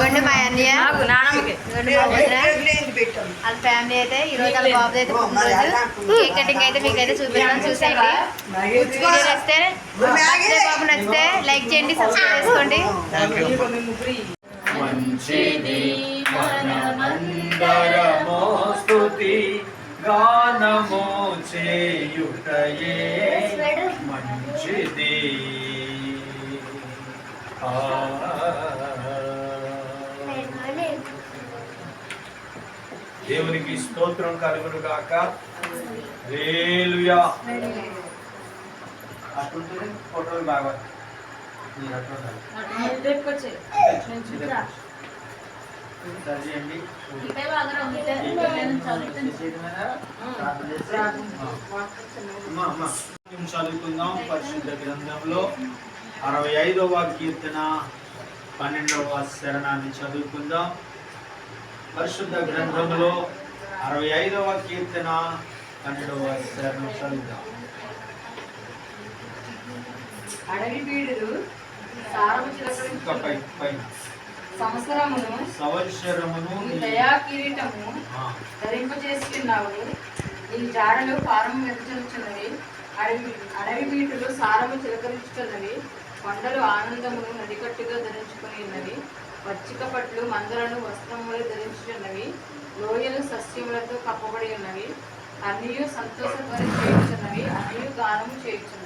ఇదిగోండి మా అన్నయ్య. వాళ్ళ ఫ్యామిలీ అయితే ఈ రోజు వాళ్ళ బాబు అయితే పుట్టినరోజు. కేక్ కటింగ్ అయితే మీకు అయితే చూపిస్తాను. చూసేయండి. నచ్చితే బాబు నచ్చితే లైక్ చేయండి సబ్స్క్రైబ్ చేసుకోండి. మంచిది మనమందరము స్తుతి గానము చేయుటయే. మంచిది. ఆ. దేవునికి స్తోత్రం కలుగును గాక రేలుయా అట్లుంటుంది ఫోటోలు బాగా మీరు చదివండి చదువుకుందాం. పరిశుద్ధ గ్రంథంలో అరవై ఐదవ కీర్తన పన్నెండవ శరణాన్ని చదువుకుందాం. పరిశుద్ధ గ్రంథంలో అరవై ఐదవ కీర్తన పన్నెండవ శరణం చదువుదాం అడవి బీడులు సారము పైన. సంవత్సరమును సంవత్సరమును నీ దయా కిరీటము ఆ, ధరింపజేస్తున్నావు నీ జాడలు పారము వెదజల్చున్నవి అడవి అడవి బీటులు సారము చిలకరించుతున్నవి కొండలు ఆనందమును నడికట్టుగా ధరించుకొని ఉన్నవి. పచ్చిక పట్లు మందలను వస్త్రములు ధరించున్నవి లోయలు సస్యములతో కప్పబడి ఉన్నవి. అన్నియు సంతోషపరి చేయుచున్నవి. అన్నియు గానము చేయుచున్నవి.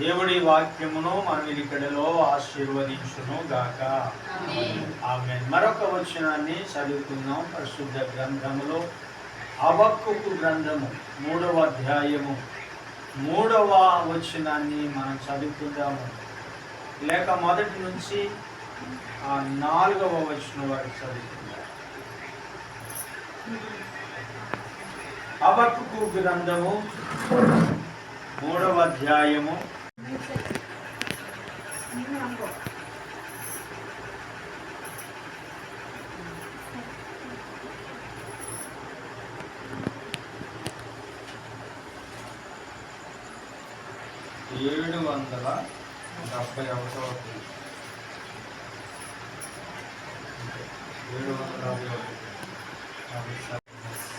దేవుడి వాక్యమును మనం ఇక్కడలో ఆశీర్వదించును గాక. ఆమె మరొక వచనాన్ని చదువుకుందాం. పరిశుద్ధ గ్రంథములో అబక్కుకు గ్రంథము మూడవ అధ్యాయము మూడవ వచనాన్ని మనం చదువుకుందాము. లేక మొదటి నుంచి ఆ నాలుగవ వచనం వరకు చదువుకుందాం అబక్కుకు గ్రంథము మూడవ అధ్యాయము. ఏడు వందల డెబ్బై ఒకటవ ఏడు వందల యాభై ఒకటి యాభై సార్.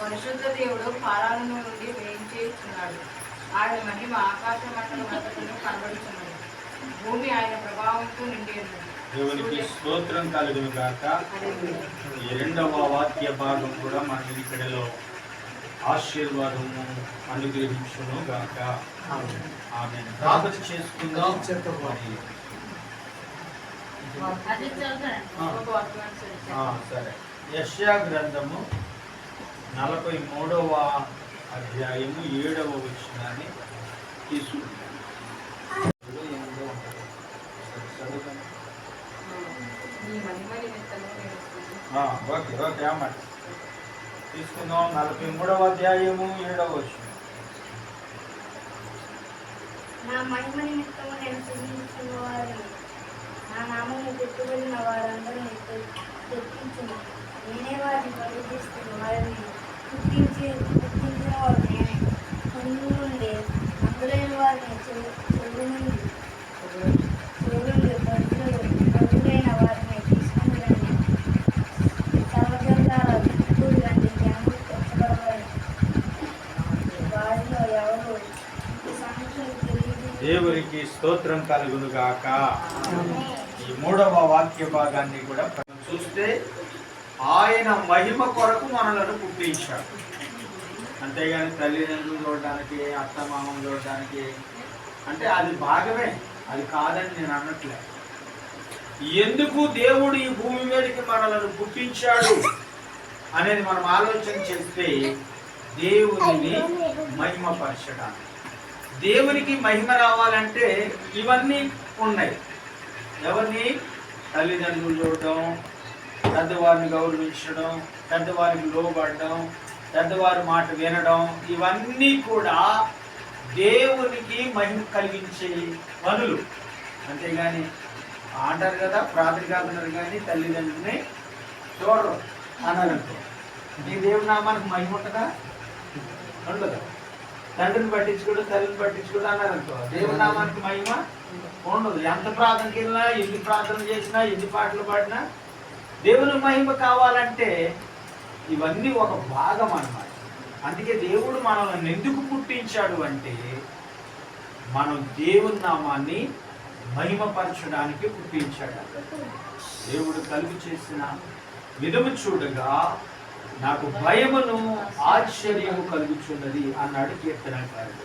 పరిశుద్ధ దేవుడు పారాలను నుండి వేయించేస్తున్నాడు. ఆయన మహిమ ఆకాశ మండలం కనబడుతున్నది భూమి ఆయన ప్రభావంతో నిండి ఉన్నది. దేవునికి స్తోత్రం కలుగును గాక. ఈ రెండవ వాక్య భాగం కూడా మన ఇక్కడలో ఆశీర్వాదము అనుగ్రహించును గాక. ఆమె ప్రార్థన చేసుకుందాం. మరి, ఒక వర్తమానం చదివితే. ఆ, సరే. యష్యా గ్రంథము నలభై మూడవ అధ్యాయము ఏడవ వచ్చినాన్ని తీసుకుందాం. ఓకే ఓకే అమ్మాట తీసుకుందాం. నలభై మూడవ అధ్యాయము ఏడవ వచ్చిన నా మహిమ నిమిత్తము నేను పూజించుకున్న నా నామము పెట్టుబడిన వారందరినీ తెప్పించును నేనే వారిని పరిధిస్తున్న వారిని పుట్టించి పుట్టించిన వారు నేనే. ముందు నుండి అందులైన వారిని చెవుల నుండి వారిని తీసుకుని జనములు వారిలో ఎవరు ఈ సంగతులు తెలియదు. దేవునికి స్తోత్రం కలుగును గాక ఈ మూడవ వాక్య భాగాన్ని కూడా మనం చూస్తే ఆయన మహిమ కొరకు మనలను పుట్టించాడు. అంతేగాని తల్లిదండ్రులు చూడడానికి అత్తమామం చూడడానికి అంటే అది భాగమే అది కాదని నేను అన్నట్లే ఎందుకు దేవుడు ఈ భూమి మీదకి మనలను పుట్టించాడు అనేది మనం ఆలోచన చేస్తే దేవునిని మహిమపరచడానికి. దేవునికి మహిమ రావాలంటే ఇవన్నీ ఉన్నాయి. ఎవరిని తల్లిదండ్రులు చూడటం పెద్దవారిని గౌరవించడం పెద్దవారికి లోబడడం పెద్దవారి మాట వినడం ఇవన్నీ కూడా దేవునికి మహిమ కలిగించే పనులు. అంతేగాని అంటారు కదా ప్రాతికాతున్నారు కానీ తల్లిదండ్రులని చూడరు అన్నారనుకో నీ దేవుడి నామానికి మహిమ ఉంటుందా? ఉండదు? తండ్రిని పట్టించుకోడు తల్లిని పట్టించుకోడు అన్నారనుకో దేవుడి నామానికి మహిమ ఉండదు. ఎంత ప్రార్థనకి వెళ్ళినా ఎన్ని ప్రార్థన చేసినా ఎన్ని పాటలు పాడినా దేవుని మహిమ కావాలంటే ఇవన్నీ ఒక భాగం అన్నమాట. అందుకే దేవుడు మనల్ని ఎందుకు పుట్టించాడు అంటే మనం దేవుని నామాన్ని మహిమపరచడానికి పుట్టించాడు. దేవుడు కలుగు చేసిన విధము చూడగా నాకు భయమును ఆశ్చర్యము కలుగుచున్నది అన్నాడు కీర్తనకారుడు.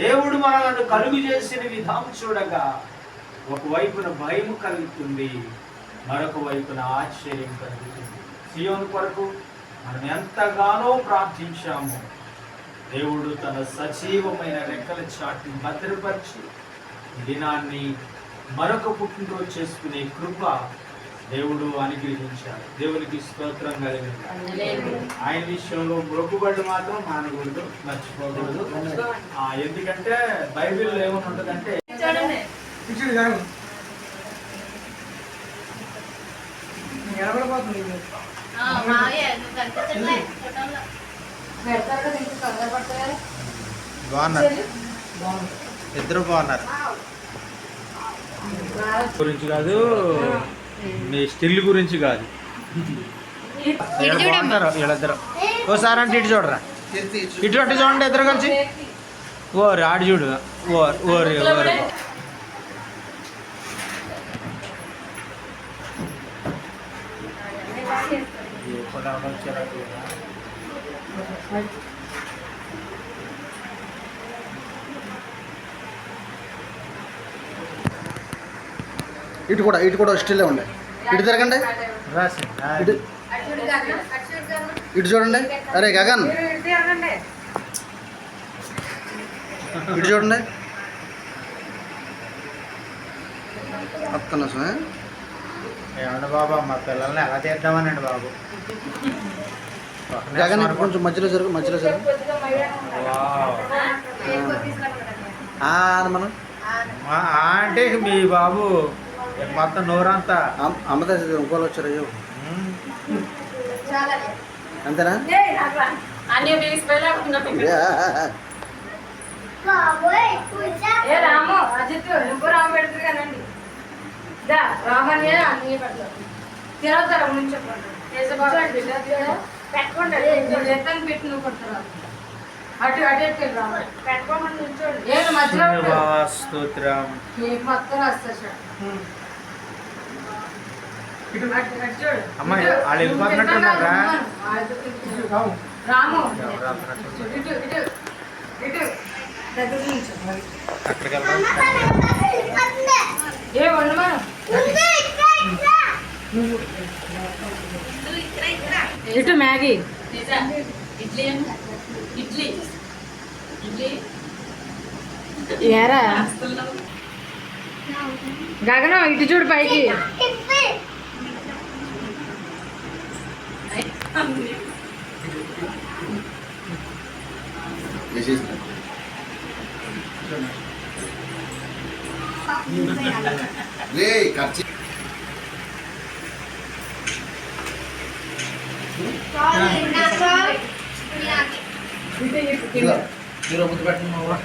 దేవుడు మనలను కలుగు చేసిన విధానం చూడగా ఒకవైపున భయం కలుగుతుంది మరొక వైపున ఆశ్చర్యం కలుగుతుంది. సియోను కొరకు మనం ఎంతగానో ప్రార్థించాము. దేవుడు తన సజీవమైన రెక్కల చాటుని భద్రపరిచి దినాన్ని మరొక పుట్టినరోజు చేసుకునే కృప దేవుడు అనుగ్రహించాడు దేవునికి స్తోత్రం కలిగింది ఆయన విషయంలో మొక్కుబడి మాత్రం మానకూడదు మర్చిపోకూడదు. ఆ, ఎందుకంటే బైబిల్లో ఏమని ఉంటుందంటే బాగున్నారు. ఇద్దరు బాగున్నారు. గురించి కాదు. మీ స్టిల్ గురించి కాదు. వీళ్ళిద్దరు. ఓసారి అంటే ఇటు చూడరా? ఇటు అటు చూడండి ఇద్దరు కలిసి. ఓరి ఆడు చూడు. ఓరి ఓరి ఓరి. ఇటు కూడా ఇటు కూడా స్టిల్లే ఉండే. ఇటు తిరగండి. రాసి ఇటు ఇటు చూడండి. అరే గగన్. ఇటు చూడండి. ఏ? ఏమండి బాబా మా పిల్లల్ని ఎలా చేద్దామనండి బాబు? గగన్ కొంచెం మధ్యలో జరుగు మధ్యలో జరుగు. మనం. ఆ అంటే మీ బాబు. మొత్తం నోరంతా. అమ్- అమ్మదా ఇంకోళ్ళు వచ్చారు అయ్యో. అంతేనా? పెట్టుకోండి అటు అటు ఏడు మధ్యలో స్తోత్రం. మొత్తం వస్తా సార్ అటు అటు చూడు అమ్మాయి, ఇటు. వాళ్ళు వెళ్ళిపోతున్నట్టున్నారా? వాళ్ళు తింటున్నారు. రాము. ఇటు ఇటు ఇటు దగ్గర నుంచి అక్కడికి వెళ్దాం ఏ ఉండమను ఇటు మ్యాగీ. ఇడ్లీ ఇడ్లీ. ఇడ్లీ. ఏరా గగనం ఇటు చూడు పైకి. ఇదిగో, మీరు ముద్దు పెట్టండి మా ఊరు.